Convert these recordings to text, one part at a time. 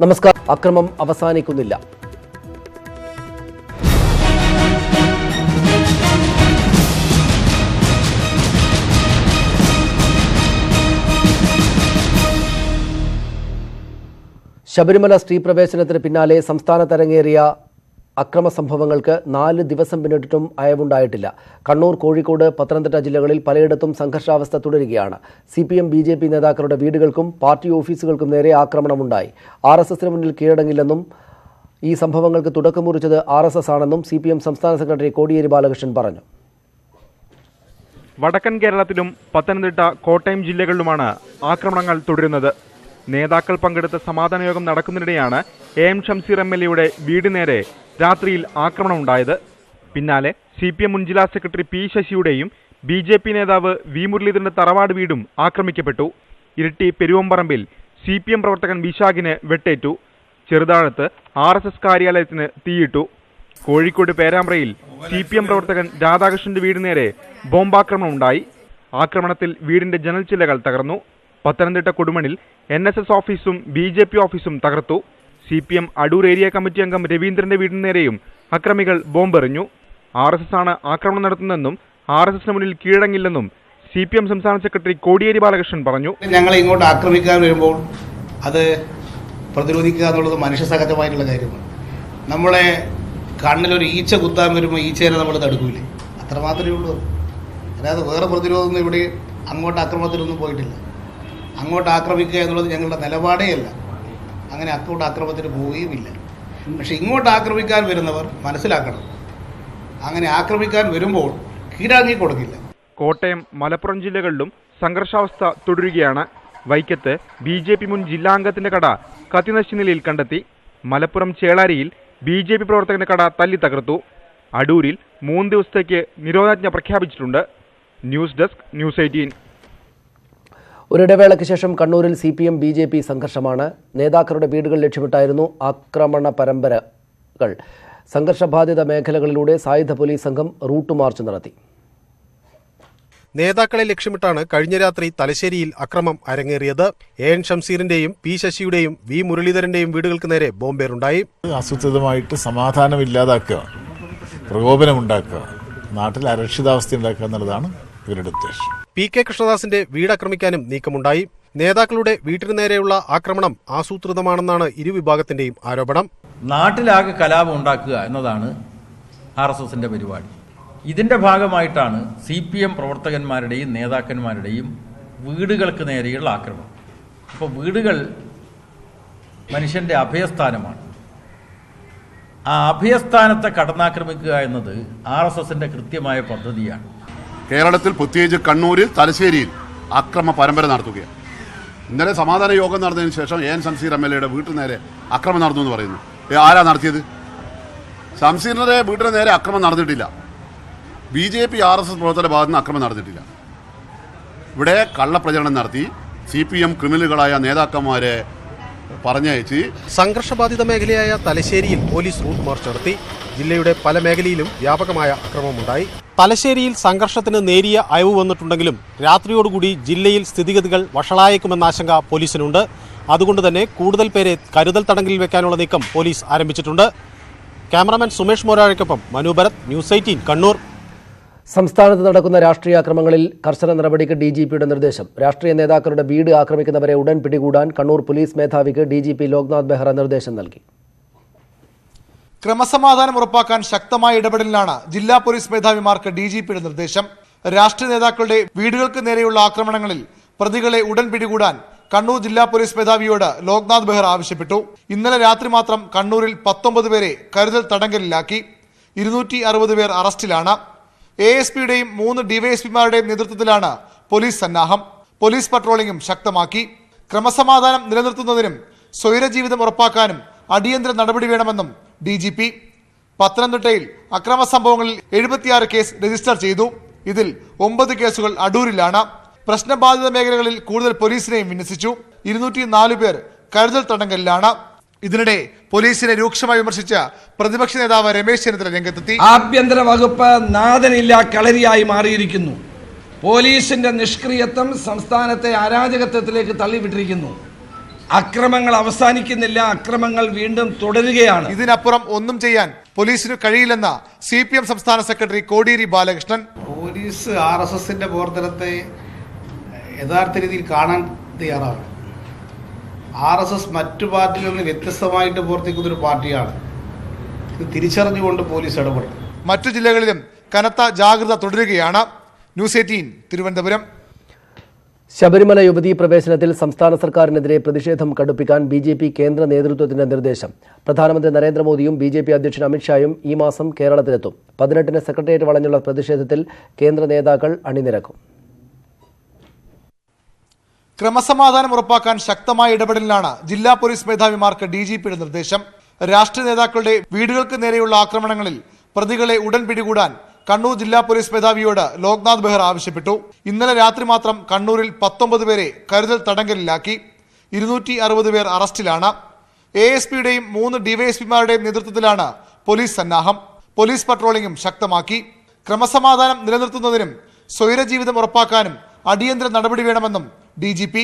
നമസ്കാരം. അക്രമം അവസാനിക്കുന്നില്ല. ശബരിമല സ്ത്രീ പ്രവേശനത്തിന് പിന്നാലെ സംസ്ഥാനത്തരങ്ങേറിയ അക്രമ സംഭവങ്ങൾക്ക് നാല് ദിവസം പിന്നിട്ടിട്ടും അയവുണ്ടായിട്ടില്ല. കണ്ണൂർ കോഴിക്കോട് പത്തനംതിട്ട ജില്ലകളിൽ പലയിടത്തും സംഘർഷാവസ്ഥ തുടരുകയാണ്. C P M B J P നേതാക്കളുടെ വീടുകൾക്കും പാർട്ടി ഓഫീസുകൾക്കും നേരെ ആക്രമണമുണ്ടായി. ആർ എസ് എസിന് മുന്നിൽ കീഴടങ്ങില്ലെന്നും ഈ സംഭവങ്ങൾക്ക് തുടക്കം കുറിച്ചത് ആർ എസ് എസ് ആണെന്നും സി പി എം സംസ്ഥാന സെക്രട്ടറി കോടിയേരി ബാലകൃഷ്ണൻ പറഞ്ഞു. വടക്കൻ കേരളത്തിലും പത്തനംതിട്ട കോട്ടയം ജില്ലകളിലുമാണ് ആക്രമണങ്ങൾ തുടരുന്നത്. നേതാക്കൾ പങ്കെടുത്ത സമാധാന യോഗം നടക്കുന്നതിനിടെയാണ് A M Shamseer M L എയുടെ വീട് നേരെ രാത്രിയിൽ ആക്രമണമുണ്ടായത്. പിന്നാലെ സി പി എം മുൻ ജില്ലാ സെക്രട്ടറി പി ശശിയുടെയും ബി ജെ പി നേതാവ് വി മുരളീധരന്റെ തറവാട് വീടും ആക്രമിക്കപ്പെട്ടു. ഇരിട്ടി പെരുവമ്പറമ്പിൽ സി പി എം പ്രവർത്തകൻ വിശാഖിന് വെട്ടേറ്റു. ചെറുതാഴത്ത് ആർ എസ് എസ് കാര്യാലയത്തിന് തീയിട്ടു. കോഴിക്കോട് പേരാമ്പ്രയിൽ സി പി എം പ്രവർത്തകൻ രാധാകൃഷ്ണന്റെ വീടിന് നേരെ ബോംബാക്രമണം ഉണ്ടായി ആക്രമണത്തിൽ വീടിന്റെ ജനൽ ചില്ലകൾ തകർന്നു. പത്തനംതിട്ട കൊടുമണിൽ എൻ എസ് എസ് ഓഫീസും ബി ജെ പി ഓഫീസും തകർത്തു. C P M Adoor area committee അംഗം രവീന്ദ്രന്റെ വീടിന് നേരെയും അക്രമികൾ ബോംബെറിഞ്ഞു. ആർ എസ് എസ് ആണ് ആക്രമണം നടത്തുന്നതെന്നും ആർ എസ് എസിന് മുന്നിൽ കീഴടങ്ങില്ലെന്നും സി പി എം സംസ്ഥാന സെക്രട്ടറി കോടിയേരി ബാലകൃഷ്ണൻ പറഞ്ഞു. ഞങ്ങൾ ഇങ്ങോട്ട് ആക്രമിക്കാൻ വരുമ്പോൾ അത് പ്രതിരോധിക്കുക എന്നുള്ളത് മനുഷ്യസഹജമായിട്ടുള്ള കാര്യമാണ്. നമ്മളെ കണ്ണിലൊരു ഈച്ച കുത്താൻ വരുമ്പോൾ ഈച്ചേനെ നമ്മൾ തടുക്കൂലേ? അത്രമാത്രമേ ഉള്ളൂ. അതായത് വേറെ പ്രതിരോധമൊന്നും ഇവിടെ അങ്ങോട്ട് ആക്രമണത്തിലൊന്നും പോയിട്ടില്ല. അങ്ങോട്ട് ആക്രമിക്കുക എന്നുള്ളത് ഞങ്ങളുടെ നിലപാടേ അല്ല. അങ്ങനെ അക്കൗണ്ട് ആക്രമണത്തിന് പോവുകയുമില്ല. പക്ഷെ ഇങ്ങോട്ട് ആക്രമിക്കാൻ വരുന്നവർ മനസ്സിലാക്കണം. അങ്ങനെ ആക്രമിക്കാൻ വരുമ്പോൾ കീഴാങ്ങി കൊടുക്കില്ല. കോട്ടയം മലപ്പുറം ജില്ലകളിലും സംഘർഷാവസ്ഥ തുടരുകയാണ്. വൈക്കത്ത് ബി ജെ പി മുൻ ജില്ലാംഗത്തിന്റെ കട കത്തിനശിച്ച നിലയിൽ കണ്ടെത്തി. മലപ്പുറം ചേളാരിയിൽ ബി ജെ പി പ്രവർത്തകന്റെ കട തല്ലി തകർത്തു. അടൂരിൽ മൂന്ന് ദിവസത്തേക്ക് നിരോധനാജ്ഞ പ്രഖ്യാപിച്ചിട്ടുണ്ട്. News desk news eighteen. ഒരിടവേളയ്ക്ക് ശേഷം കണ്ണൂരിൽ C P M B J P സംഘർഷമാണ്. നേതാക്കളുടെ വീടുകൾ ലക്ഷ്യമിട്ടായിരുന്നു ആക്രമണ പരമ്പരകൾ. സംഘർഷബാധിത മേഖലകളിലൂടെ സായുധ പോലീസ് സംഘം റൂട്ട് മാർച്ച് നടത്തി. നേതാക്കളെ ലക്ഷ്യമിട്ടാണ് കഴിഞ്ഞ രാത്രി തലശ്ശേരിയിൽ അക്രമം അരങ്ങേറിയത്. എ എൻ ഷംസീറിന്റെയും പി ശശിയുടെയും വി മുരളീധരന്റെയും വീടുകൾക്ക് നേരെ ബോംബേറുണ്ടായി. ആസൂത്രിതമായിട്ട് സമാധാനം ഇല്ലാതാക്കുക പ്രകോപനമുണ്ടാക്കുക നാട്ടിൽ അരക്ഷിതാവസ്ഥ ഉണ്ടാക്കുക എന്നുള്ളതാണ് ഇവരുടെ ഉദ്ദേശം. പി കെ കൃഷ്ണദാസിന്റെ വീട് ആക്രമിക്കാനും നീക്കമുണ്ടായി. നേതാക്കളുടെ വീട്ടിനു നേരെയുള്ള ആക്രമണം ആസൂത്രിതമാണെന്നാണ് ഇരുവിഭാഗത്തിന്റെയും ആരോപണം. നാട്ടിലാകെ കലാപം ഉണ്ടാക്കുക എന്നതാണ് ആർ എസ് എസിന്റെ പരിപാടി. ഇതിന്റെ ഭാഗമായിട്ടാണ് സി പി എം പ്രവർത്തകന്മാരുടെയും നേതാക്കന്മാരുടെയും വീടുകൾക്ക് നേരെയുള്ള ആക്രമണം. അപ്പോൾ വീടുകൾ മനുഷ്യന്റെ അഭയസ്ഥാനമാണ്. ആ അഭയസ്ഥാനത്തെ കടന്നാക്രമിക്കുക എന്നത് ആർ എസ് എസിന്റെ കൃത്യമായ പദ്ധതിയാണ്. കേരളത്തിൽ പ്രത്യേകിച്ച് കണ്ണൂരിൽ തലശ്ശേരിയിൽ അക്രമ പരമ്പര നടത്തുകയാണ്. ഇന്നലെ സമാധാന യോഗം നടന്നതിന് ശേഷം എൻ ശംസീർ എം എൽ എയുടെ വീട്ടിൽ നേരെ അക്രമം നടന്നു എന്ന് പറയുന്നു. ആരാ നടത്തിയത്? ശംസീറിന്റെ വീട്ടിന് നേരെ അക്രമം നടന്നിട്ടില്ല. B J P R S S പ്രവർത്തകരുടെ ഭാഗത്ത് നിന്ന് അക്രമം നടന്നിട്ടില്ല. ഇവിടെ കള്ളപ്രചരണം നടത്തി സി പി എം ക്രിമിനലുകളായ നേതാക്കന്മാരെ പറഞ്ഞയച്ച് സംഘർഷബാധിത മേഖലയായ തലശ്ശേരിയിൽ പോലീസ് റൂട്ട് മാർച്ച് നടത്തി. ജില്ലയുടെ പല മേഖലയിലും വ്യാപകമായ അക്രമമുണ്ടായി. തലശ്ശേരിയിൽ സംഘർഷത്തിന് നേരിയ അയവ് വന്നിട്ടുണ്ടെങ്കിലും രാത്രിയോടുകൂടി ജില്ലയിൽ സ്ഥിതിഗതികൾ വഷളായേക്കുമെന്ന ആശങ്ക പോലീസിനുണ്ട്. അതുകൊണ്ട് തന്നെ കൂടുതൽ പേരെ കരുതൽ തടങ്കലിൽ വെക്കാനുള്ള നീക്കം പോലീസ് ആരംഭിച്ചിട്ടുണ്ട്. ക്യാമറമാൻ സുമേഷ് മോരാഴയ്ക്കൊപ്പം മനു ഭരത് ന്യൂസ് എയ്റ്റീൻ കണ്ണൂർ. സംസ്ഥാനത്ത് നടക്കുന്ന രാഷ്ട്രീയ അക്രമങ്ങളിൽ കർശന നടപടിക്ക് ഡി ജി പിയുടെ നിർദ്ദേശം. രാഷ്ട്രീയ നേതാക്കളുടെ വീട് ആക്രമിക്കുന്നവരെ ഉടൻ പിടികൂടാൻ കണ്ണൂർ പോലീസ് മേധാവിക്ക് D G P Loknath Behera നിർദ്ദേശം നൽകി. ക്രമസമാധാനം ഉറപ്പാക്കാൻ ശക്തമായ ഇടപെടലിലാണ് ജില്ലാ പോലീസ് മേധാവിമാർക്ക് ഡി ജി പിയുടെ നിർദ്ദേശം. രാഷ്ട്രീയ നേതാക്കളുടെ വീടുകൾക്ക് നേരെയുള്ള ആക്രമണങ്ങളിൽ പ്രതികളെ ഉടൻ പിടികൂടാൻ കണ്ണൂർ ജില്ലാ പോലീസ് മേധാവിയോട് ലോക്നാഥ് ബെഹ്റ ആവശ്യപ്പെട്ടു. ഇന്നലെ രാത്രി മാത്രം കണ്ണൂരിൽ പത്തൊമ്പത് പേരെ കരുതൽ തടങ്കലിലാക്കി. ഇരുന്നൂറ്റി അറുപത് പേർ അറസ്റ്റിലാണ്. എ എസ് പിയുടെയും മൂന്ന് ഡിവൈഎസ്പിമാരുടെയും നേതൃത്വത്തിലാണ് പോലീസ് സന്നാഹം. പോലീസ് പട്രോളിംഗും ശക്തമാക്കി. ക്രമസമാധാനം നിലനിർത്തുന്നതിനും സ്വൈരജീവിതം ഉറപ്പാക്കാനും അടിയന്തര നടപടി വേണമെന്നും ഡി ജി പി പത്തനംതിട്ടയിൽ അക്രമ സംഭവങ്ങളിൽ എഴുപത്തിയാറ് കേസ് രജിസ്റ്റർ ചെയ്തു. ഇതിൽ ഒമ്പത് കേസുകൾ അടൂരിലാണ്. പ്രശ്നബാധിത മേഖലകളിൽ കൂടുതൽ പോലീസിനെയും വിന്യസിച്ചു. ഇരുന്നൂറ്റി നാല് പേർ കരുതൽ തടങ്കലിലാണ്. ഇതിനിടെ പോലീസിനെ രൂക്ഷമായി വിമർശിച്ച പ്രതിപക്ഷ നേതാവ് രമേശ് ചെന്നിത്തല രംഗത്തെത്തി. ആഭ്യന്തര വകുപ്പ് നാഥനില്ല കളരിയായി മാറിയിരിക്കുന്നു. പോലീസിന്റെ നിഷ്ക്രിയത്വം സംസ്ഥാനത്തെ അരാജകത്വത്തിലേക്ക് തള്ളിവിട്ടിരിക്കുന്നു. അക്രമങ്ങൾ അവസാനിക്കുന്നില്ല അക്രമങ്ങൾ വീണ്ടും തുടരുകയാണ്. ഇതിനപ്പുറം ഒന്നും ചെയ്യാൻ പോലീസിന് കഴിയില്ലെന്ന സി പി എം സംസ്ഥാന secretary Kodiyeri Balakrishnan. Police R S എസിന്റെ പ്രവർത്തനത്തെ യഥാർത്ഥ രീതിയിൽ കാണാൻ തയ്യാറാണ്. ആർ എസ് എസ് മറ്റു പാർട്ടികളിൽ നിന്ന് വ്യത്യസ്തമായിട്ട് പ്രവർത്തിക്കുന്ന ഒരു പാർട്ടിയാണ്. ഇത് തിരിച്ചറിഞ്ഞുകൊണ്ട് പോലീസ് ഇടപെടും മറ്റു ജില്ലകളിലും കനത്ത ജാഗ്രത തുടരുകയാണ്. News eighteen Thiruvananthapuram. ശബരിമല യുവതീ പ്രവേശനത്തിൽ സംസ്ഥാന സർക്കാരിനെതിരെ പ്രതിഷേധം കടുപ്പിക്കാൻ ബി ജെ പി കേന്ദ്ര നേതൃത്വത്തിന്റെ നിർദ്ദേശം. പ്രധാനമന്ത്രി നരേന്ദ്രമോദിയും ബി ജെ പി അധ്യക്ഷൻ അമിത്ഷായും ഈ മാസം കേരളത്തിലെത്തും. പതിനെട്ടിന് സെക്രട്ടേറിയറ്റ് വളഞ്ഞുള്ള പ്രതിഷേധത്തിൽ കേന്ദ്ര നേതാക്കൾ അണിനിരക്കും. ക്രമസമാധാനം ഉറപ്പാക്കാൻ ശക്തമായ ഇടപെടലിലാണ് ജില്ലാ പോലീസ് മേധാവിമാർക്ക് ഡി ജി പിയുടെ നിർദ്ദേശം. രാഷ്ട്രീയ നേതാക്കളുടെ വീടുകൾക്ക് നേരെയുള്ള ആക്രമണങ്ങളിൽ പ്രതികളെ ഉടൻ പിടികൂടാൻ കണ്ണൂർ ജില്ലാ പോലീസ് മേധാവിയോട് ലോക്നാഥ് ബെഹ്റ ആവശ്യപ്പെട്ടു. ഇന്നലെ രാത്രി മാത്രം കണ്ണൂരിൽ പത്തൊമ്പത് പേരെ കരുതൽ തടങ്കലിലാക്കി. ഇരുന്നൂറ്റി അറുപത് പേർ അറസ്റ്റിലാണ്. എ എസ് പിയുടെയും മൂന്ന് ഡിവൈഎസ്പിമാരുടെയും നേതൃത്വത്തിലാണ് പോലീസ് സന്നാഹം. പോലീസ് പട്രോളിംഗും ശക്തമാക്കി. ക്രമസമാധാനം നിലനിർത്തുന്നതിനും സ്വൈരജീവിതം ഉറപ്പാക്കാനും അടിയന്തര നടപടി വേണമെന്നും ഡി ജി പി.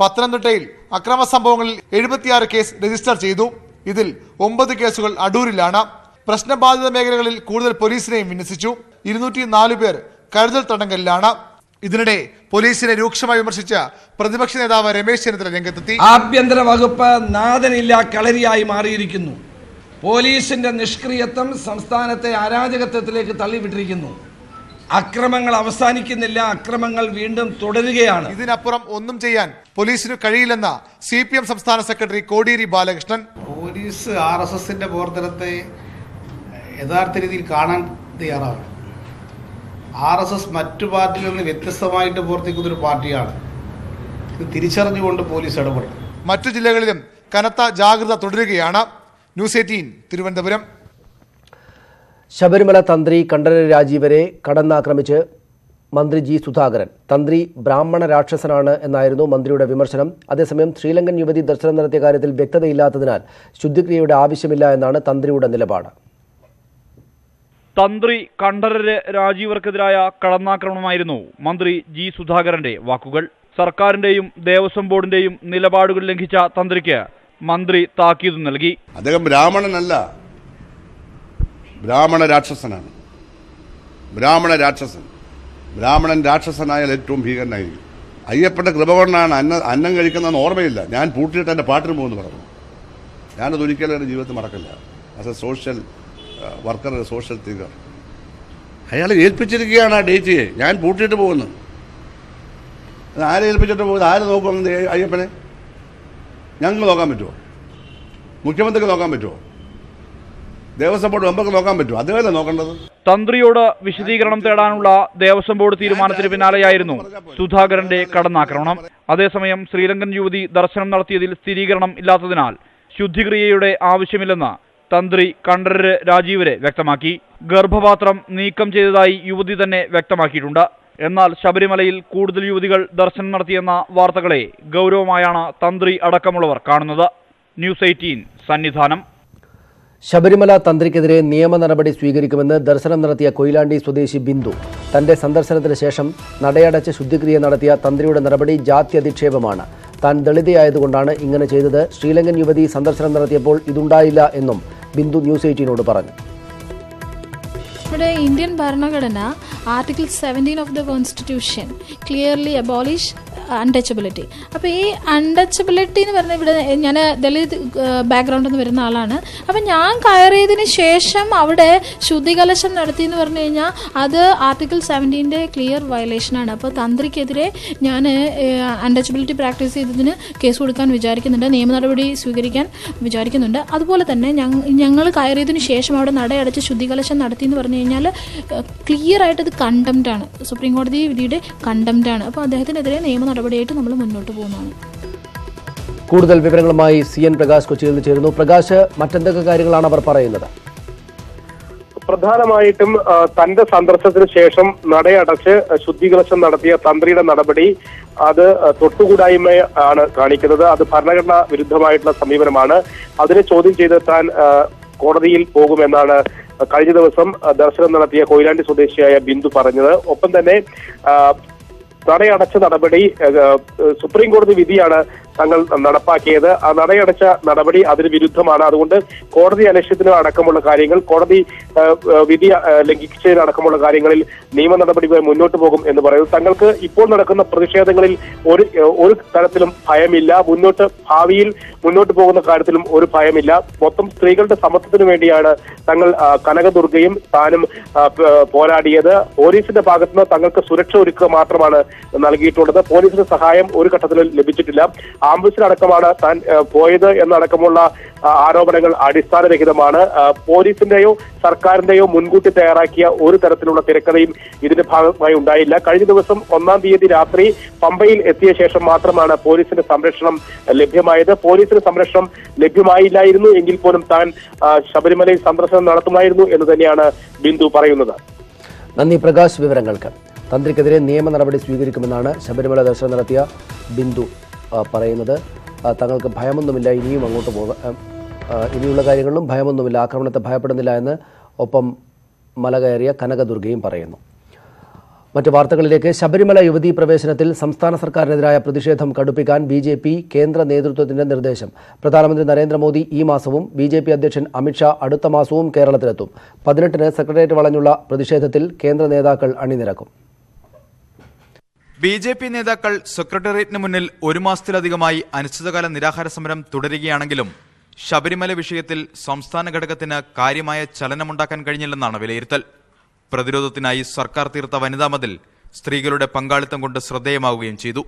പത്തനംതിട്ടയിൽ അക്രമ സംഭവങ്ങളിൽ എഴുപത്തിയാറ് കേസ് രജിസ്റ്റർ ചെയ്തു. ഇതിൽ ഒമ്പത് കേസുകൾ അടൂരിലാണ്. പ്രശ്നബാധിത മേഖലകളിൽ കൂടുതൽ പോലീസിനെയും വിന്യസിച്ചു. ഇരുന്നൂറ്റി നാല് പേർ കരുതൽ തടങ്കലിലാണ്. ഇതിനിടെ പോലീസിനെ രൂക്ഷമായി വിമർശിച്ച പ്രതിപക്ഷ നേതാവ് രമേശ് ചെന്നിത്തല രംഗത്തെത്തി. ആഭ്യന്തര വകുപ്പ് നാഥനില്ല കളരിയായി മാറിയിരിക്കുന്നു. പോലീസിന്റെ നിഷ്ക്രിയത്വം സംസ്ഥാനത്തെ അരാജകത്വത്തിലേക്ക് തള്ളിവിട്ടിരിക്കുന്നു. അക്രമങ്ങൾ അവസാനിക്കുന്നില്ല അക്രമങ്ങൾ വീണ്ടും തുടരുകയാണ്. ഇതിനപ്പുറം ഒന്നും ചെയ്യാൻ പോലീസിന് കഴിയില്ലെന്ന സി പി എം സംസ്ഥാന secretary Kodiyeri Balakrishnan. Police R S എസിന്റെ പ്രവർത്തനത്തെ യഥാർത്ഥ രീതിയിൽ കാണാൻ തയ്യാറാണ്. ആർ എസ് എസ് മറ്റു പാർട്ടികളിൽ നിന്ന് വ്യത്യസ്തമായിട്ട് പ്രവർത്തിക്കുന്ന ഒരു പാർട്ടിയാണ്. ഇത് തിരിച്ചറിഞ്ഞുകൊണ്ട് പോലീസ് ഇടപെടും മറ്റു ജില്ലകളിലും കനത്ത ജാഗ്രത തുടരുകയാണ്. News eighteen Thiruvananthapuram. ശബരിമല തന്ത്രി കണ്ഠര രാജീവരെ കടന്നാക്രമിച്ച് മന്ത്രി ജി സുധാകരൻ. തന്ത്രി ബ്രാഹ്മണ രാക്ഷസനാണ് എന്നായിരുന്നു മന്ത്രിയുടെ വിമർശനം. അതേസമയം ശ്രീലങ്കൻ യുവതി ദർശനം നടത്തിയ കാര്യത്തിൽ വ്യക്തതയില്ലാത്തതിനാൽ ശുദ്ധിക്രിയയുടെ ആവശ്യമില്ല എന്നാണ് തന്ത്രിയുടെ നിലപാട്. തന്ത്രി കണ്ഠരര് രാജീവർക്കെതിരായ കടന്നാക്രമണമായിരുന്നു. മന്ത്രി ജി സുധാകരന്റെ വാക്കുകൾ. സർക്കാരിന്റെയും ദേവസ്വം ബോർഡിന്റെയും നിലപാടുകൾ ലംഘിച്ച തന്ത്രിക്ക് മന്ത്രി താക്കീത് നൽകി. അദ്ദേഹം ബ്രാഹ്മണനല്ല. ബ്രാഹ്മണ രാക്ഷസനാണ്. ബ്രാഹ്മണ രാക്ഷസൻ. ബ്രാഹ്മണൻ രാക്ഷസനായാൽ ഏറ്റവും ഭീകരനായിരിക്കും. അയ്യപ്പന്റെ കൃപ കൊണ്ടാണ് അന്ന അന്നം കഴിക്കുന്നതെന്ന് ഓർമ്മയില്ല. ഞാൻ പൂട്ടിയിട്ട് എന്റെ പാട്ടിന് പോകുന്നു പറഞ്ഞു. ഞാനത് ഒരിക്കലും എന്റെ ജീവിതത്തിൽ മറക്കില്ല. As a social worker social thinker അയാളെ ഏൽപ്പിച്ചിരിക്കുകയാണ് ആ ഡേറ്റ്. ഞാൻ പൂട്ടിയിട്ട് പോകുന്നു. ആരെ ഏൽപ്പിച്ചിട്ട് പോകുന്നത് ആരെ നോക്കും അയ്യപ്പനെ? ഞങ്ങൾക്ക് നോക്കാൻ പറ്റുമോ? മുഖ്യമന്ത്രിക്ക് നോക്കാൻ പറ്റുമോ? ദേവസ്വം ബോർഡ് മെമ്പർക്ക് നോക്കാൻ പറ്റുമോ? അദ്ദേഹമല്ലേ നോക്കേണ്ടത്. തന്ത്രിയോട് വിശദീകരണം തേടാനുള്ള ദേവസ്വം ബോർഡ് തീരുമാനത്തിന് പിന്നാലെയായിരുന്നു സുധാകരന്റെ കടന്നാക്രമണം. അതേസമയം ശ്രീലങ്കൻ യുവതി ദർശനം നടത്തിയതിൽ സ്ഥിരീകരണം ഇല്ലാത്തതിനാൽ ശുദ്ധിക്രിയയുടെ ആവശ്യമില്ലെന്ന് തന്ത്രി കണ്ഠരര് രാജീവര് വ്യക്തമാക്കി. ഗർഭപാത്രം നീക്കം ചെയ്തതായി യുവതി തന്നെ വ്യക്തമാക്കിയിട്ടുണ്ട്. എന്നാൽ ശബരിമലയിൽ കൂടുതൽ യുവതികൾ ദർശനം നടത്തിയെന്ന വാർത്തകളെ ഗൗരവമായാണ് തന്ത്രി അടക്കമുള്ളവർ കാണുന്നത്. News eighteen Sannidhanam. ശബരിമല തന്ത്രിക്കെതിരെ നിയമ നടപടി സ്വീകരിക്കുമെന്ന് ദർശനം നടത്തിയ കൊയിലാണ്ടി സ്വദേശി ബിന്ദു. തന്റെ സന്ദർശനത്തിന് ശേഷം നടയടച്ച് ശുദ്ധിക്രിയ നടത്തിയ തന്ത്രിയുടെ നടപടി ജാത്യധിക്ഷേപമാണ് താൻ ദളിതയായതുകൊണ്ടാണ് ഇങ്ങനെ ചെയ്തത്. ശ്രീലങ്കൻ യുവതി സന്ദർശനം നടത്തിയപ്പോൾ ഇതുണ്ടായില്ല എന്നും ബിന്ദു ന്യൂസ് എയ്റ്റീനോട് പറഞ്ഞു. നമ്മുടെ ഇന്ത്യൻ ഭരണഘടന article seventeen of the constitution clearly abolish untouchability അപ്പോൾ ഈ അൺടച്ചബിലിറ്റി എന്ന് പറഞ്ഞ ഇവിടെ ഞാൻ ദളിത് ബാക്ക്ഗ്രൗണ്ടിൽ നിന്ന് വരുന്ന ആളാണ്. അപ്പം ഞാൻ കയറിയതിന് ശേഷം അവിടെ ശുദ്ധികലശം നടത്തി എന്ന് പറഞ്ഞു കഴിഞ്ഞാൽ അത് ആർട്ടിക്കിൾ സെവന്റീന്റെ ക്ലിയർ വയലേഷനാണ് അപ്പോൾ തന്ത്രിക്കെതിരെ ഞാൻ അൺടച്ചബിലിറ്റി പ്രാക്ടീസ് ചെയ്തതിന് കേസ് കൊടുക്കാൻ വിചാരിക്കുന്നുണ്ട്. നിയമ നടപടി സ്വീകരിക്കാൻ വിചാരിക്കുന്നുണ്ട്. അതുപോലെ തന്നെ ഞങ്ങൾ കയറിയതിന് ശേഷം അവിടെ നടയടച്ച് ശുദ്ധികലശം നടത്തി എന്ന് പറഞ്ഞു കഴിഞ്ഞാൽ ക്ലിയർ ആയിട്ട് ഇത് കണ്ടംപ്റ്റ് ആണ് സുപ്രീം കോടതി വിധിയുടെ കണ്ടംപ്റ്റ് ആണ് അപ്പോൾ അദ്ദേഹത്തിനെതിരെ നിയമ നടപടിയായിട്ട് നമ്മൾ മുന്നോട്ട് പോകുന്നതാണ്. കൂടുതൽ വിവരങ്ങളുമായി സി എൻ പ്രകാശ് കൊച്ചിയിൽ നിന്ന് ചേരുന്നു. പ്രകാശ് മറ്റെന്തൊക്കെ കാര്യങ്ങളാണ് അവർ പറയുന്നത്? പ്രധാനമായിട്ടും തന്റെ സന്ദർശനത്തിന് ശേഷം നടയടച്ച് ശുദ്ധികലശം നടത്തിയ തന്ത്രിയുടെ നടപടി അത് തൊട്ടുകൂടായ്മ ആണ് കാണിക്കുന്നത്. അത് ഭരണഘടനാ വിരുദ്ധമായിട്ടുള്ള സമീപനമാണ്. അതിനെ ചോദ്യം ചെയ്തെത്താൻ കോടതിയിൽ പോകുമെന്നാണ് കഴിഞ്ഞ ദിവസം ദർശനം നടത്തിയ കൊയിലാണ്ടി സ്വദേശിയായ ബിന്ദു പറഞ്ഞത്. ഒപ്പം തന്നെ തടയടച്ച നടപടി സുപ്രീം കോടതി വിധിയാണ് തങ്ങൾ നടപ്പാക്കിയത്. ആ നടയടച്ച നടപടി അതിന് വിരുദ്ധമാണ്. അതുകൊണ്ട് കോടതി അലക്ഷ്യത്തിന് അടക്കമുള്ള കാര്യങ്ങൾ കോടതി വിധി ലംഘിച്ചതിനടക്കമുള്ള കാര്യങ്ങളിൽ നിയമ നടപടി മുന്നോട്ട് പോകും എന്ന് പറയുന്നത് തങ്ങൾക്ക് ഇപ്പോൾ നടക്കുന്ന പ്രതിഷേധങ്ങളിൽ ഒരു ഒരു തരത്തിലും ഭയമില്ല. മുന്നോട്ട് ഭാവിയിൽ മുന്നോട്ട് പോകുന്ന കാര്യത്തിലും ഒരു ഭയമില്ല. മൊത്തം സ്ത്രീകളുടെ സമത്വത്തിന് വേണ്ടിയാണ് തങ്ങൾ കനകദുർഗയും താനും പോരാടിയത്. പോലീസിന്റെ ഭാഗത്തുനിന്ന് തങ്ങൾക്ക് സുരക്ഷ ഒരുക്കുക മാത്രമാണ് നൽകിയിട്ടുള്ളത്. പോലീസിന്റെ സഹായം ഒരു ഘട്ടത്തിലും ലഭിച്ചിട്ടില്ല. ആംബുലൻസിലടക്കമാണ് താൻ പോയത് എന്നടക്കമുള്ള ആരോപണങ്ങൾ അടിസ്ഥാനരഹിതമാണ്. പോലീസിന്റെയോ സർക്കാരിന്റെയോ മുൻകൂട്ടി തയ്യാറാക്കിയ ഒരു തരത്തിലുള്ള തിരക്കഥയും ഇതിന്റെ ഭാഗമായി ഉണ്ടായില്ല. കഴിഞ്ഞ ദിവസം ഒന്നാം തീയതി രാത്രി പമ്പയിൽ എത്തിയ ശേഷം മാത്രമാണ് പോലീസിന്റെ സംരക്ഷണം ലഭ്യമായത്. പോലീസിന് സംരക്ഷണം ലഭ്യമായില്ലായിരുന്നു എങ്കിൽ പോലും താൻ ശബരിമലയിൽ സന്ദർശനം നടത്തുമായിരുന്നു എന്ന് തന്നെയാണ് ബിന്ദു പറയുന്നത്. നന്ദി പ്രകാശ് വിവരങ്ങൾക്ക്. തന്ത്രിക്കെതിരെ നിയമ നടപടി സ്വീകരിക്കുമെന്നാണ് ശബരിമല ദർശനം നടത്തിയ ബിന്ദു. പറയുന്നത്. തങ്ങൾക്ക് ഭയമൊന്നുമില്ല ഇനിയും അങ്ങോട്ട് പോകാൻ ഇനിയുള്ള കാര്യങ്ങളിലും ഭയമൊന്നുമില്ല ആക്രമണത്തെ ഭയപ്പെടുന്നില്ല എന്ന് ഒപ്പം മല കയറിയ കനകദുർഗയും പറയുന്നു. മറ്റു വാർത്തകളിലേക്ക്. ശബരിമല യുവതീ പ്രവേശനത്തിൽ സംസ്ഥാന സർക്കാരിനെതിരായ പ്രതിഷേധം കടുപ്പിക്കാൻ ബി ജെ പി കേന്ദ്ര നേതൃത്വത്തിന്റെ നിർദ്ദേശം. പ്രധാനമന്ത്രി നരേന്ദ്രമോദി ഈ മാസവും ബി ജെ പി അധ്യക്ഷൻ അമിത്ഷാ അടുത്ത മാസവും കേരളത്തിലെത്തും. പതിനെട്ടിന് സെക്രട്ടേറിയറ്റ് വളഞ്ഞുള്ള പ്രതിഷേധത്തിൽ കേന്ദ്ര നേതാക്കൾ അണിനിരക്കും. ബി ജെ പി നേതാക്കൾ സെക്രട്ടേറിയറ്റിന് മുന്നിൽ ഒരു മാസത്തിലധികമായി അനിശ്ചിതകാല നിരാഹാര സമരം തുടരുകയാണെങ്കിലും ശബരിമല വിഷയത്തിൽ സംസ്ഥാന ഘടകത്തിന് കാര്യമായ ചലനമുണ്ടാക്കാൻ കഴിഞ്ഞില്ലെന്നാണ് വിലയിരുത്തൽ. പ്രതിരോധത്തിനായി സർക്കാർ തീർത്ത വനിതാ മതിൽ സ്ത്രീകളുടെ പങ്കാളിത്തം കൊണ്ട് ശ്രദ്ധേയമാവുകയും ചെയ്തു.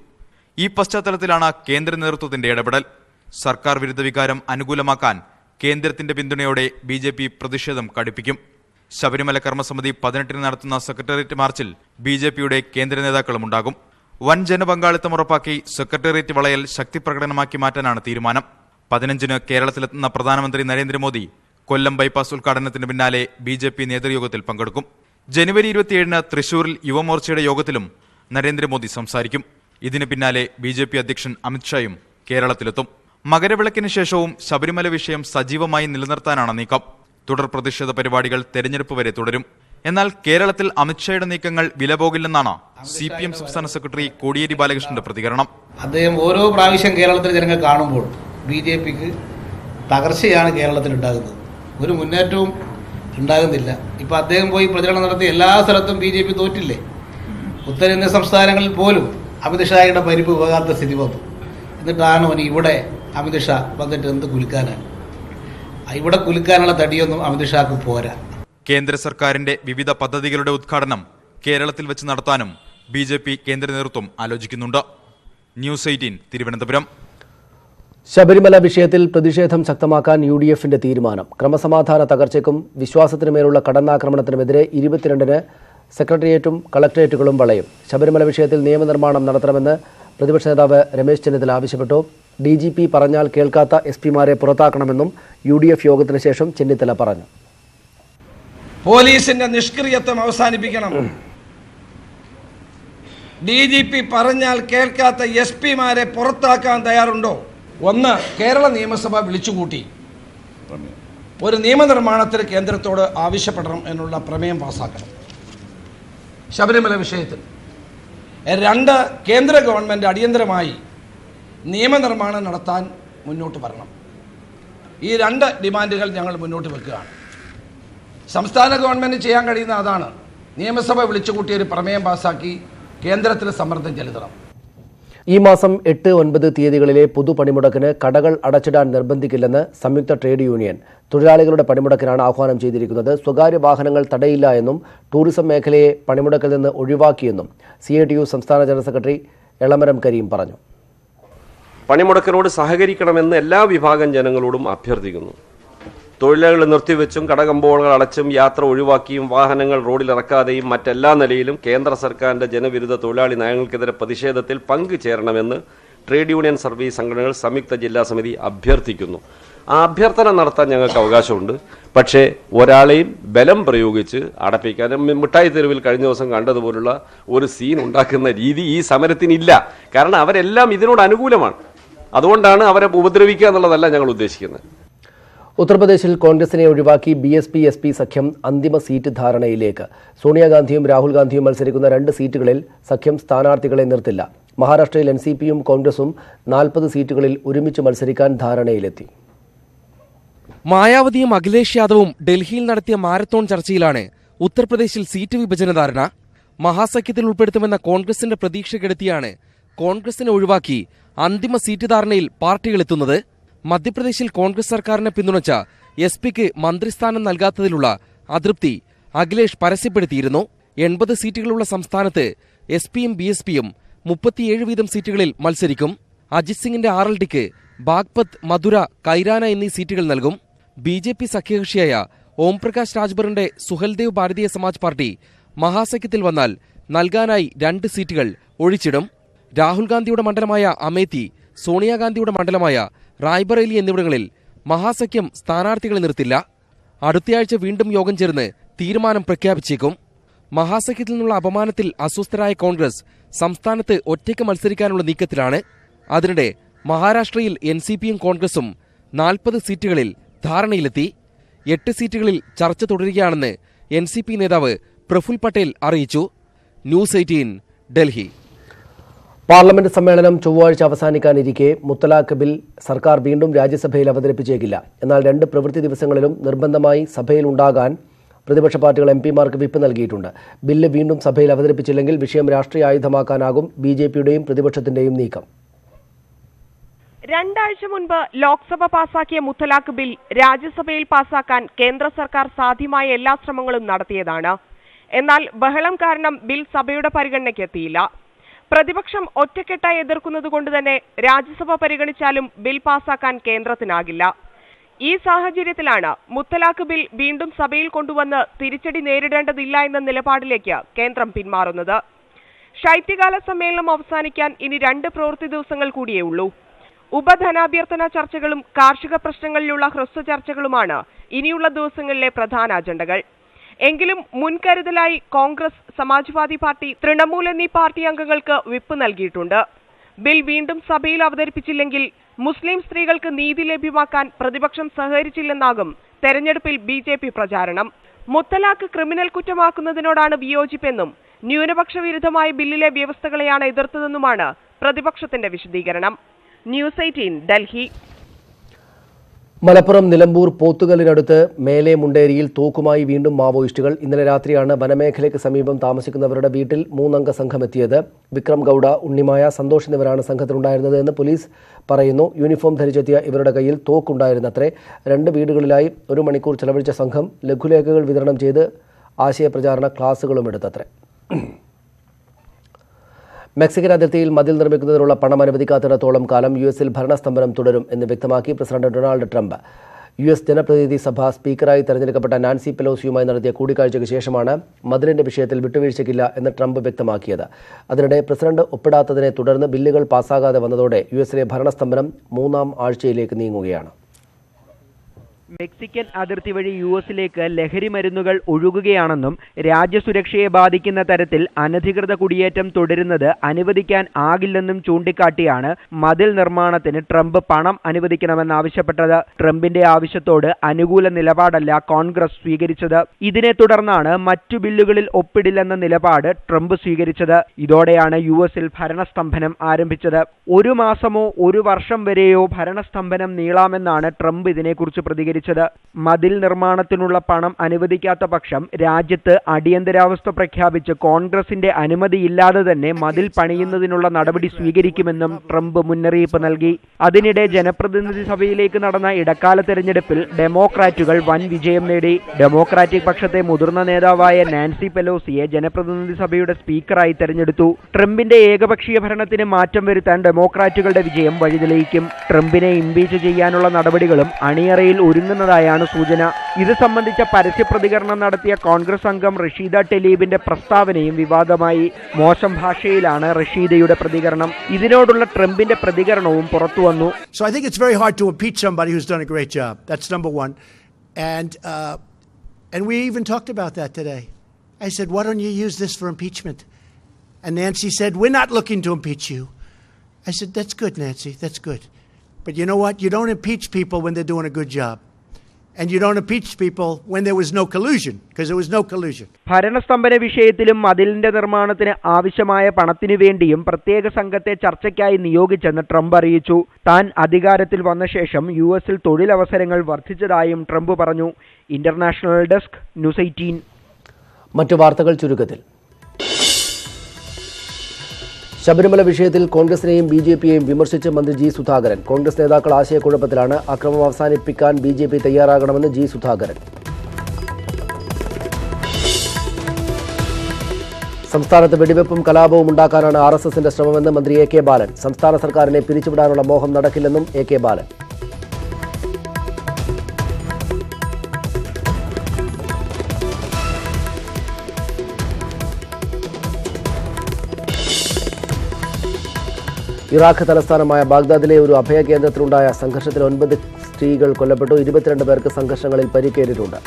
ഈ പശ്ചാത്തലത്തിലാണ് കേന്ദ്ര നേതൃത്വത്തിന്റെ ഇടപെടൽ. സർക്കാർ വിരുദ്ധ വികാരം അനുകൂലമാക്കാൻ കേന്ദ്രത്തിന്റെ പിന്തുണയോടെ ബി പ്രതിഷേധം കടുപ്പിക്കും. ശബരിമല കർമ്മസമിതി പതിനെട്ടിന് നടത്തുന്ന സെക്രട്ടേറിയറ്റ് മാർച്ചിൽ ബി ജെ പിയുടെ കേന്ദ്ര നേതാക്കളും ഉണ്ടാകും. വൻ ജനപങ്കാളിത്തം ഉറപ്പാക്കി സെക്രട്ടേറിയറ്റ് വളയൽ ശക്തി പ്രകടനമാക്കി മാറ്റാനാണ് തീരുമാനം. പതിനഞ്ചിന് കേരളത്തിലെത്തുന്ന പ്രധാനമന്ത്രി നരേന്ദ്രമോദി കൊല്ലം ബൈപ്പാസ് ഉദ്ഘാടനത്തിന് പിന്നാലെ ബി ജെ പി നേതൃയോഗത്തിൽ പങ്കെടുക്കും. ജനുവരി ഇരുപത്തിയേഴിന് തൃശൂരിൽ യുവമോർച്ചയുടെ യോഗത്തിലും നരേന്ദ്രമോദി സംസാരിക്കും. ഇതിന് പിന്നാലെ ബി ജെ പി അധ്യക്ഷൻ അമിത്ഷായും കേരളത്തിലെത്തും. മകരവിളക്കിന് ശേഷവും ശബരിമല വിഷയം സജീവമായി നിലനിർത്താനാണ് നീക്കം. തുടർ പ്രതിഷേധ പരിപാടികൾ തെരഞ്ഞെടുപ്പ് വരെ തുടരും. എന്നാൽ കേരളത്തിൽ അമിത്ഷായുടെ നീക്കങ്ങൾ വിലപോകില്ലെന്നാണ് സി പി എം സംസ്ഥാന സെക്രട്ടറി കോടിയേരി ബാലകൃഷ്ണന്റെ പ്രതികരണം. അദ്ദേഹം ഓരോ പ്രാവശ്യം കേരളത്തിലെ ജനങ്ങൾ കാണുമ്പോൾ ബി ജെ പിക്ക് തകർച്ചയാണ് കേരളത്തിൽ ഉണ്ടാകുന്നത്. ഒരു മുന്നേറ്റവും ഉണ്ടാകുന്നില്ല. ഇപ്പം അദ്ദേഹം പോയി പ്രചരണം നടത്തി എല്ലാ സ്ഥലത്തും ബി ജെ പി തോറ്റില്ലേ? ഉത്തരേന്ത്യൻ സംസ്ഥാനങ്ങളിൽ പോലും അമിത്ഷായുടെ പരിപ്പ് പോകാത്ത സ്ഥിതി വന്നു. എന്നിട്ടാണ് അവന് ഇവിടെ അമിത്ഷാ വന്നിട്ട് എന്ത് കുലുക്കാനാണ്? ഇവിടെ കുലുക്കാനുള്ള തടിയൊന്നും അമിത്ഷാക്ക് പോരാ. കേന്ദ്ര സർക്കാരിന്റെ വിവിധ പദ്ധതികളുടെ ഉദ്ഘാടനം കേരളത്തിൽ വെച്ച് നടത്താനും ബി ജെ പി കേന്ദ്ര നേതൃത്വം ആലോചിക്കുന്നുണ്ട്. News eighteen Thiruvananthapuram. ശബരിമല വിഷയത്തിൽ പ്രതിഷേധം ശക്തമാക്കാൻ യു ഡി എഫിന്റെ തീരുമാനം. ക്രമസമാധാന തകർച്ചയ്ക്കും വിശ്വാസത്തിനുമേലുള്ള കടന്നാക്രമണത്തിനുമെതിരെ ഇരുപത്തിരണ്ടിന് സെക്രട്ടേറിയറ്റും കളക്ടറേറ്റുകളും വളയും. ശബരിമല വിഷയത്തിൽ നിയമനിർമ്മാണം നടത്തണമെന്ന് പ്രതിപക്ഷ നേതാവ് രമേശ് ചെന്നിത്തല ആവശ്യപ്പെട്ടു. ഡി ജി പി പറഞ്ഞാൽ കേൾക്കാത്ത എസ് പിമാരെ പുറത്താക്കണമെന്നും യു ഡി എഫ് യോഗത്തിന് ശേഷം ചെന്നിത്തല പറഞ്ഞു. പോലീസിന്റെ നിഷ്ക്രിയത്വം അവസാനിപ്പിക്കണം. ഡി ജി പി പറഞ്ഞാൽ കേൾക്കാത്ത എസ് പിമാരെ പുറത്താക്കാൻ തയ്യാറുണ്ടോ? ഒന്ന് കേരള നിയമസഭ വിളിച്ചുകൂട്ടി. ഒരു നിയമനിർമ്മാണത്തിന് കേന്ദ്രത്തോട് ആവശ്യപ്പെടണം എന്നുള്ള പ്രമേയം പാസാക്കണം. ശബരിമല വിഷയത്തിൽ. രണ്ട് കേന്ദ്ര ഗവൺമെന്റ് അടിയന്തരമായി നിയമനിർമ്മാണം നടത്താൻ മുന്നോട്ട് വരണം. ഈ രണ്ട് ഡിമാൻഡുകൾ ഞങ്ങൾ മുന്നോട്ട് വെക്കുകയാണ്. സംസ്ഥാന ഗവൺമെന്റ് ചെയ്യാൻ കഴിയുന്ന അതാണ്. നിയമസഭ വിളിച്ചുകൂട്ടി ഒരു പ്രമേയം പാസാക്കി കേന്ദ്രത്തിൽ സമ്മർദ്ദം ചെലുത്തണം. ഈ മാസം എട്ട് ഒൻപത് തീയതികളിലെ പൊതുപണിമുടക്കിന് കടകൾ അടച്ചിടാൻ നിർബന്ധിക്കില്ലെന്ന് സംയുക്ത ട്രേഡ് യൂണിയൻ തൊഴിലാളികളുടെ പണിമുടക്കിനാണ് ആഹ്വാനം ചെയ്തിരിക്കുന്നത്. സ്വകാര്യ വാഹനങ്ങൾ തടയില്ല എന്നും ടൂറിസം മേഖലയെ പണിമുടക്കിൽ നിന്ന് ഒഴിവാക്കിയെന്നും സി സംസ്ഥാന ജനറൽ സെക്രട്ടറി എളമരം കരീം പറഞ്ഞു. പണിമുടക്കിനോട് സഹകരിക്കണമെന്ന് എല്ലാ വിഭാഗം ജനങ്ങളോടും അഭ്യർത്ഥിക്കുന്നു. തൊഴിലാളികൾ നിർത്തിവെച്ചും കടകമ്പോളങ്ങൾ അടച്ചും യാത്ര ഒഴിവാക്കിയും വാഹനങ്ങൾ റോഡിലിറക്കാതെയും മറ്റെല്ലാ നിലയിലും കേന്ദ്ര സർക്കാരിന്റെ ജനവിരുദ്ധ തൊഴിലാളി നയങ്ങൾക്കെതിരെ പ്രതിഷേധത്തിൽ പങ്കുചേരണമെന്ന് ട്രേഡ് യൂണിയൻ സർവീസ് സംഘടനകൾ സംയുക്ത ജില്ലാ സമിതി അഭ്യർത്ഥിക്കുന്നു. ആ അഭ്യർത്ഥന നടത്താൻ ഞങ്ങൾക്ക് അവകാശമുണ്ട്. പക്ഷേ ഒരാളെയും ബലം പ്രയോഗിച്ച് അടപ്പിക്കാനും മിഠായി തെരുവിൽ കഴിഞ്ഞ ദിവസം കണ്ടതുപോലുള്ള ഒരു സീൻ ഉണ്ടാക്കുന്ന രീതി ഈ സമരത്തിനില്ല. കാരണം അവരെല്ലാം ഇതിനോട് അനുകൂലമാണ്. അതുകൊണ്ടാണ് അവരെ ഉപദ്രവിക്കുക എന്നുള്ളതല്ല ഞങ്ങൾ ഉദ്ദേശിക്കുന്നത്. ഉത്തർപ്രദേശിൽ കോൺഗ്രസിനെ ഒഴിവാക്കി B S P S P സഖ്യം അന്തിമ സീറ്റ് ധാരണയിലേക്ക്. സോണിയാഗാന്ധിയും രാഹുൽ ഗാന്ധിയും മത്സരിക്കുന്ന രണ്ട് സീറ്റുകളിൽ സഖ്യം സ്ഥാനാർത്ഥികളെ നിർത്തില്ല. മഹാരാഷ്ട്രയിൽ എൻ സി പിയും കോൺഗ്രസും നാൽപ്പത് സീറ്റുകളിൽ ഒരുമിച്ച് മത്സരിക്കാൻ ധാരണയിലെത്തി. മായാവതിയും അഖിലേഷ് യാദവും ഡൽഹിയിൽ നടത്തിയ മാരത്തോൺ ചർച്ചയിലാണ് ഉത്തർപ്രദേശിൽ സീറ്റ് വിഭജന ധാരണ. മഹാസഖ്യത്തിൽ ഉൾപ്പെടുത്തുമെന്ന കോൺഗ്രസിന്റെ പ്രതീക്ഷ കെടുത്തിയാണ് കോൺഗ്രസിനെ ഒഴിവാക്കി അന്തിമ സീറ്റ് ധാരണയിൽ പാർട്ടികളെത്തുന്നത് മധ്യപ്രദേശിൽ കോൺഗ്രസ് സർക്കാരിനെ പിന്തുണച്ച എസ് പിക്ക് മന്ത്രിസ്ഥാനം നൽകാത്തതിലുള്ള അതൃപ്തി അഖിലേഷ് പരസ്യപ്പെടുത്തിയിരുന്നു. എൺപത് സീറ്റുകളുള്ള സംസ്ഥാനത്ത് എസ് പിയും ബി എസ് പിയും മുപ്പത്തിയേഴ് വീതം സീറ്റുകളിൽ മത്സരിക്കും. അജിത് സിംഗിന്റെ ആർ എൽ ഡിക്ക് ബാഗ്പത് മധുര കൈരാന എന്നീ സീറ്റുകൾ നൽകും. ബി ജെ പി സഖ്യകക്ഷിയായ ഓംപ്രകാശ് രാജ്ഭറിന്റെ സുഹൽദേവ് ഭാരതീയ സമാജ് പാർട്ടി മഹാസഖ്യത്തിൽ വന്നാൽ നൽകാനായി രണ്ട് സീറ്റുകൾ ഒഴിച്ചിടും. രാഹുൽ ഗാന്ധിയുടെ മണ്ഡലമായ അമേത്തി സോണിയാഗാന്ധിയുടെ മണ്ഡലമായ റായ്ബറേലി എന്നിവിടങ്ങളിൽ മഹാസഖ്യം സ്ഥാനാർത്ഥികളെ നിർത്തില്ല. അടുത്തയാഴ്ച വീണ്ടും യോഗം ചേർന്ന് തീരുമാനം പ്രഖ്യാപിച്ചേക്കും. മഹാസഖ്യത്തിൽ നിന്നുള്ള അപമാനത്തിൽ അസ്വസ്ഥരായ കോൺഗ്രസ് സംസ്ഥാനത്ത് ഒറ്റയ്ക്ക് മത്സരിക്കാനുള്ള നീക്കത്തിലാണ്. അതിനിടെ മഹാരാഷ്ട്രയിൽ എൻ സി പിയും കോൺഗ്രസും നാൽപ്പത് സീറ്റുകളിൽ ധാരണയിലെത്തി. എട്ട് സീറ്റുകളിൽ ചർച്ച തുടരുകയാണെന്ന് എൻ സി പി നേതാവ് പ്രഫുൽ പട്ടേൽ അറിയിച്ചു. News eighteen Delhi. പാർലമെന്റ് സമ്മേളനം ചൊവ്വാഴ്ച അവസാനിക്കാനിരിക്കെ മുത്തലാഖ് ബിൽ സർക്കാർ വീണ്ടും രാജ്യസഭയിൽ അവതരിപ്പിച്ചേക്കില്ല. എന്നാൽ രണ്ട് പ്രവൃത്തി ദിവസങ്ങളിലും നിർബന്ധമായി സഭയിൽ ഉണ്ടാകാൻ പ്രതിപക്ഷ പാർട്ടികൾ എം പിമാർക്ക് വിപ്പ് നൽകിയിട്ടുണ്ട്. ബില്ല് വീണ്ടും സഭയിൽ അവതരിപ്പിച്ചില്ലെങ്കിൽ വിഷയം രാഷ്ട്രീയ ആയുധമാക്കാനാകും ബി ജെ പിയുടെയും പ്രതിപക്ഷത്തിന്റെയും നീക്കം. രണ്ടാഴ്ച മുൻപ് ലോക്സഭ പാസാക്കിയ മുത്തലാഖ് ബിൽ രാജ്യസഭയിൽ പാസാക്കാൻ കേന്ദ്ര സർക്കാർ സാധ്യമായ എല്ലാ ശ്രമങ്ങളും നടത്തിയതാണ്. എന്നാൽ ബഹളം കാരണം ബിൽ സഭയുടെ പരിഗണനയ്ക്കെത്തിയില്ല. പ്രതിപക്ഷം ഒറ്റക്കെട്ടായി എതിർക്കുന്നതുകൊണ്ട് തന്നെ രാജ്യസഭ പരിഗണിച്ചാലും ബിൽ പാസാക്കാൻ കേന്ദ്രത്തിനാകില്ല. ഈ സാഹചര്യത്തിലാണ് മുത്തലാഖ് ബിൽ വീണ്ടും സഭയിൽ കൊണ്ടുവന്ന് തിരിച്ചടി നേരിടേണ്ടതില്ല എന്ന നിലപാടിലേക്ക് കേന്ദ്രം പിന്മാറുന്നത്. ശൈത്യകാല സമ്മേളനം അവസാനിക്കാൻ ഇനി രണ്ട് പ്രവൃത്തി ദിവസങ്ങൾ കൂടിയേ ഉള്ളൂ. ഉപധനാഭ്യർത്ഥന ചർച്ചകളും കാർഷിക പ്രശ്നങ്ങളിലുള്ള ഹ്രസ്വ ചർച്ചകളുമാണ് ഇനിയുള്ള ദിവസങ്ങളിലെ പ്രധാന അജണ്ടകൾ. എങ്കിലും മുൻകരുതലായി കോൺഗ്രസ് സമാജ്വാദി പാർട്ടി തൃണമൂൽ എന്നീ പാർട്ടി അംഗങ്ങൾക്ക് വിപ്പ് നൽകിയിട്ടുണ്ട്. ബിൽ വീണ്ടും സഭയിൽ അവതരിപ്പിച്ചില്ലെങ്കിൽ മുസ്ലിം സ്ത്രീകൾക്ക് നീതി ലഭ്യമാക്കാൻ പ്രതിപക്ഷം സഹകരിച്ചില്ലെന്നാകും തെരഞ്ഞെടുപ്പിൽ ബി ജെ പി പ്രചാരണം. മുത്തലാഖ് ക്രിമിനൽ കുറ്റമാക്കുന്നതിനോടാണ് വിയോജിപ്പെന്നും ന്യൂനപക്ഷ വിരുദ്ധമായ ബില്ലിലെ വ്യവസ്ഥകളെയാണ് എതിർത്തതെന്നുമാണ് പ്രതിപക്ഷത്തിന്റെ വിശദീകരണം. News eighteen Delhi. Malappuram Nilambur പോത്തുകല്ലിനടുത്ത് മേലെ മുണ്ടേരിയിൽ തോക്കുമായി വീണ്ടും മാവോയിസ്റ്റുകൾ ഇന്നലെ രാത്രിയാണ് വനമേഖലയ്ക്ക് സമീപം താമസിക്കുന്നവരുടെ വീട്ടിൽ മൂന്നംഗ സംഘം എത്തിയത് വിക്രം ഗൌഡ ഉണ്ണിമായ സന്തോഷ് എന്നിവരാണ് സംഘത്തിലുണ്ടായിരുന്നത് എന്ന് പോലീസ് പറയുന്നു. യൂണിഫോം ധരിച്ചെത്തിയ ഇവരുടെ കയ്യിൽ തോക്കുണ്ടായിരുന്നത്രേ. രണ്ട് വീടുകളിലായി ഒരു മണിക്കൂർ ചെലവഴിച്ച സംഘം ലഘുലേഖകൾ വിതരണം ചെയ്ത് ആശയപ്രചാരണ ക്ലാസുകളും എടുത്തത്രേ. മെക്സിക്കൻ അതിർത്തിയിൽ മതിൽ നിർമ്മിക്കുന്നതിനുള്ള പണം അനുവദിക്കാത്തിടത്തോളം കാലം യു എസിൽ ഭരണസ്തംഭനം തുടരും എന്ന് വ്യക്തമാക്കി president Donald Trump. U S ജനപ്രതിനിധി സഭ സ്പീക്കറായി തെരഞ്ഞെടുക്കപ്പെട്ട നാൻസി പെലോസിയുമായി നടത്തിയ കൂടിക്കാഴ്ചയ്ക്ക് ശേഷമാണ് മതിലിന്റെ വിഷയത്തിൽ വിട്ടുവീഴ്ചയ്ക്കില്ല എന്ന് ട്രംപ് വ്യക്തമാക്കിയത്. അതിനിടെ പ്രസിഡന്റ് ഒപ്പിടാത്തതിനെ തുടർന്ന് ബില്ലുകൾ പാസ്സാകാതെ വന്നതോടെ യു എസിലെ ഭരണസ്തംഭനം മൂന്നാം ആഴ്ചയിലേക്ക് നീങ്ങുകയാണ്. മെക്സിക്കൻ അതിർത്തി വഴി യു എസിലേക്ക് ലഹരി മരുന്നുകൾ ഒഴുകുകയാണെന്നും രാജ്യസുരക്ഷയെ ബാധിക്കുന്ന തരത്തിൽ അനധികൃത കുടിയേറ്റം തുടരുന്നത് അനുവദിക്കാൻ ആകില്ലെന്നും ചൂണ്ടിക്കാട്ടിയാണ് മതിൽ നിർമ്മാണത്തിന് ട്രംപ് പണം അനുവദിക്കണമെന്നാവശ്യപ്പെട്ടത് ട്രംപിന്റെ ആവശ്യത്തോട് അനുകൂല നിലപാടല്ല കോൺഗ്രസ് സ്വീകരിച്ചത്. ഇതിനെ തുടർന്നാണ് മറ്റു ബില്ലുകളിൽ ഒപ്പിടില്ലെന്ന നിലപാട് ട്രംപ് സ്വീകരിച്ചത്. ഇതോടെയാണ് യു എസിൽ ഭരണസ്തംഭനം ആരംഭിച്ചത്. ഒരു മാസമോ ഒരു വർഷം വരെയോ ഭരണസ്തംഭനം നീളാമെന്നാണ് ട്രംപ് ഇതിനെക്കുറിച്ച് പ്രതികരിച്ചത്. മതിൽ നിർമ്മാണത്തിനുള്ള പണം അനുവദിക്കാത്ത പക്ഷം രാജ്യത്ത് അടിയന്തരാവസ്ഥ പ്രഖ്യാപിച്ച് കോൺഗ്രസിന്റെ അനുമതിയില്ലാതെ തന്നെ മതിൽ പണിയുന്നതിനുള്ള നടപടി സ്വീകരിക്കുമെന്നും ട്രംപ് മുന്നറിയിപ്പ് നൽകി. അതിനിടെ ജനപ്രതിനിധി സഭയിലേക്ക് നടന്ന ഇടക്കാല തെരഞ്ഞെടുപ്പിൽ ഡെമോക്രാറ്റുകൾ വൻ വിജയം നേടി. ഡെമോക്രാറ്റിക് പക്ഷത്തെ മുതിർന്ന നേതാവായ നാൻസി പെലോസിയെ ജനപ്രതിനിധി സഭയുടെ സ്പീക്കറായി തെരഞ്ഞെടുത്തു. ട്രംപിന്റെ ഏകപക്ഷീയ ഭരണത്തിന് മാറ്റം വരുത്താൻ ഡെമോക്രാറ്റുകളുടെ വിജയം വഴിതെളിയിക്കും. ട്രംപിനെ ഇംപീച്ച് ചെയ്യാനുള്ള നടപടികളും അണിയറയിൽ ഒരുങ്ങുന്നതായാണ് സൂചന ഇത് സംബന്ധിച്ച പരസ്യ പ്രതികരണം നടത്തിയ കോൺഗ്രസ് അംഗം റഷീദ ടെലീബിന്റെ പ്രസ്താവനയും വിവാദമായി മോശം ഭാഷയിലാണ് റഷീദയുടെ പ്രതികരണം ഇതിനോടുള്ള ട്രംപിന്റെ പ്രതികരണവും പുറത്തുവന്നു So I think it's very hard to impeach somebody who's done a great job. That's number one. And, uh, and we even talked about that today. I said, that's good, Nancy. That's good. But you know what? You don't impeach people when they're doing a good job. ഭരണസ്തംഭന വിഷയത്തിലും മതിലിന്റെ നിർമ്മാണത്തിന് ആവശ്യമായ പണത്തിനു വേണ്ടിയും പ്രത്യേക സംഘത്തെ ചർച്ചയ്ക്കായി നിയോഗിച്ചെന്ന് Trump അറിയിച്ചു. താൻ അധികാരത്തിൽ വന്ന ശേഷം യു എസിൽ തൊഴിലവസരങ്ങൾ വർദ്ധിച്ചതായും ട്രംപ് പറഞ്ഞു. International desk news eighteen. മറ്റു വാർത്തകൾ ചുരുക്കത്തിൽ. ശബരിമല വിഷയത്തിൽ കോൺഗ്രസിനെയും ബി ജെ പിയെയും വിമർശിച്ച് മന്ത്രി ജി സുധാകരൻ. കോൺഗ്രസ് നേതാക്കൾ ആശയക്കുഴപ്പത്തിലാണ് അക്രമം അവസാനിപ്പിക്കാൻ ബി ജെ പി തയ്യാറാകണമെന്ന് ജി സുധാകരൻ. സംസ്ഥാനത്ത് വെടിവെപ്പും കലാപവും ഉണ്ടാക്കാനാണ് ആർ എസ് എസിന്റെ ശ്രമമെന്ന് മന്ത്രി എ കെ ബാലൻ. സംസ്ഥാന സർക്കാരിനെ പിരിച്ചുവിടാനുള്ള മോഹം നടക്കില്ലെന്നും എ കെ ബാലൻ. ഇറാഖ് തലസ്ഥാനമായ ബാഗ്ദാദിലെ ഒരു അഭയ കേന്ദ്രത്തിലുണ്ടായ സംഘർഷത്തിൽ ഒൻപത് സ്ത്രീകൾ കൊല്ലപ്പെട്ടു ഇരുപത്തിരണ്ട് പേർക്ക് സംഘർഷങ്ങളിൽ പരിക്കേറ്റിട്ടുണ്ട്.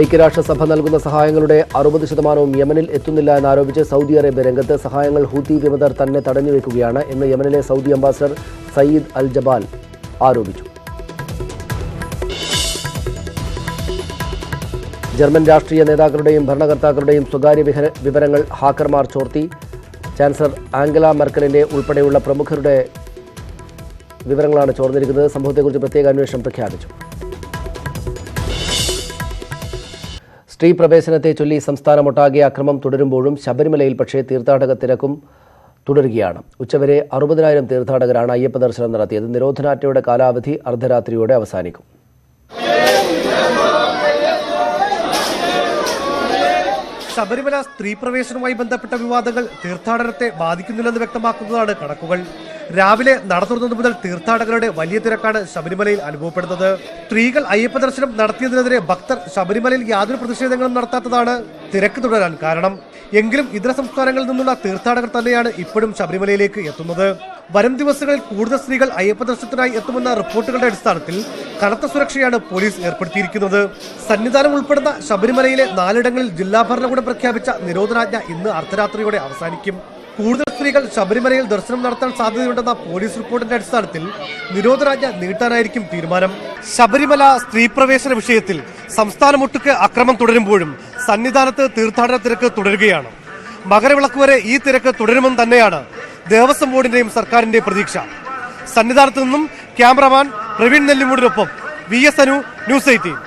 ഐക്യരാഷ്ട്രസഭ നൽകുന്ന സഹായങ്ങളുടെ അറുപത് ശതമാനവും യമനിൽ എത്തുന്നില്ല എന്നാരോപിച്ച് സൗദി അറേബ്യ രംഗത്ത് സഹായങ്ങൾ ഹൂത്തി വിമതർ തന്നെ തടഞ്ഞുവെക്കുകയാണ് എന്ന് യമനിലെ Saudi ambassador Sayyid Al Jabal ആരോപിച്ചു. ജർമ്മൻ രാഷ്ട്രീയ നേതാക്കളുടെയും ഭരണകർത്താക്കളുടെയും സ്വകാര്യ വിവരങ്ങൾ ഹാക്കർമാർ ചോർത്തി. ചാൻസലർ ആംഗല മെർക്കലിന്റെ ഉൾപ്പെടെയുള്ള പ്രമുഖരുടെ വിവരങ്ങളാണ് ചോർന്നിരിക്കുന്നത്. സംഭവത്തെക്കുറിച്ച് പ്രത്യേക അന്വേഷണം പ്രഖ്യാപിച്ചു. സ്ത്രീ പ്രവേശനത്തെ ചൊല്ലി സംസ്ഥാനമൊട്ടാകെ അക്രമം തുടരുമ്പോഴും ശബരിമലയിൽ പക്ഷേ തീർത്ഥാടക തിരക്കും തുടരുകയാണ്. ഉച്ചവരെ അറുപതിനായിരം തീർത്ഥാടകരാണ് അയ്യപ്പ ദർശനം നടത്തിയത്. നിരോധനാജ്ഞയുടെ കാലാവധി അർദ്ധരാത്രിയോടെ അവസാനിക്കും. ശബരിമല സ്ത്രീ പ്രവേശനവുമായി ബന്ധപ്പെട്ട വിവാദങ്ങൾ തീർത്ഥാടനത്തെ ബാധിക്കുന്നില്ലെന്ന് വ്യക്തമാക്കുന്നതാണ് കണക്കുകൾ. രാവിലെ നട തുറന്നത് മുതൽ തീർത്ഥാടകരുടെ വലിയ തിരക്കാണ് ശബരിമലയിൽ അനുഭവപ്പെടുന്നത്. സ്ത്രീകൾ അയ്യപ്പ ദർശനം നടത്തിയതിനെതിരെ ഭക്തർ ശബരിമലയിൽ യാതൊരു പ്രതിഷേധങ്ങളും നടത്താത്തതാണ് തിരക്ക് തുടരാൻ കാരണം. എങ്കിലും ഇതര സംസ്ഥാനങ്ങളിൽ നിന്നുള്ള തീർത്ഥാടകർ തന്നെയാണ് ഇപ്പോഴും ശബരിമലയിലേക്ക് എത്തുന്നത്. വരും ദിവസങ്ങളിൽ കൂടുതൽ സ്ത്രീകൾ അയ്യപ്പ ദർശനത്തിനായി എത്തുമെന്ന റിപ്പോർട്ടുകളുടെ അടിസ്ഥാനത്തിൽ കനത്ത സുരക്ഷയാണ് പോലീസ് ഏർപ്പെടുത്തിയിരിക്കുന്നത്. സന്നിധാനം ഉൾപ്പെടുന്ന ശബരിമലയിലെ നാലിടങ്ങളിൽ ജില്ലാ ഭരണകൂടം പ്രഖ്യാപിച്ച നിരോധനാജ്ഞ ഇന്ന് അർദ്ധരാത്രിയോടെ അവസാനിക്കും. കൂടുതൽ സ്ത്രീകൾ ശബരിമലയിൽ ദർശനം നടത്താൻ സാധ്യതയുണ്ടെന്ന പോലീസ് റിപ്പോർട്ടിന്റെ അടിസ്ഥാനത്തിൽ നിരോധനാജ്ഞ നീട്ടാനായിരിക്കും തീരുമാനം. ശബരിമല സ്ത്രീ പ്രവേശന വിഷയത്തിൽ സംസ്ഥാനമൊട്ടുക്ക് അക്രമം തുടരുമ്പോഴും സന്നിധാനത്ത് തീർത്ഥാടന തിരക്ക് തുടരുകയാണ്. മകരവിളക്ക് വരെ ഈ തിരക്ക് തുടരുമെന്ന് തന്നെയാണ് ദേവസ്വം ബോർഡിന്റെയും സർക്കാരിന്റെ പ്രതീക്ഷ. സന്നിധാനത്ത് നിന്നും cameraman Praveen നെല്ലിമൂടിനൊപ്പം V S Anu news eighteen.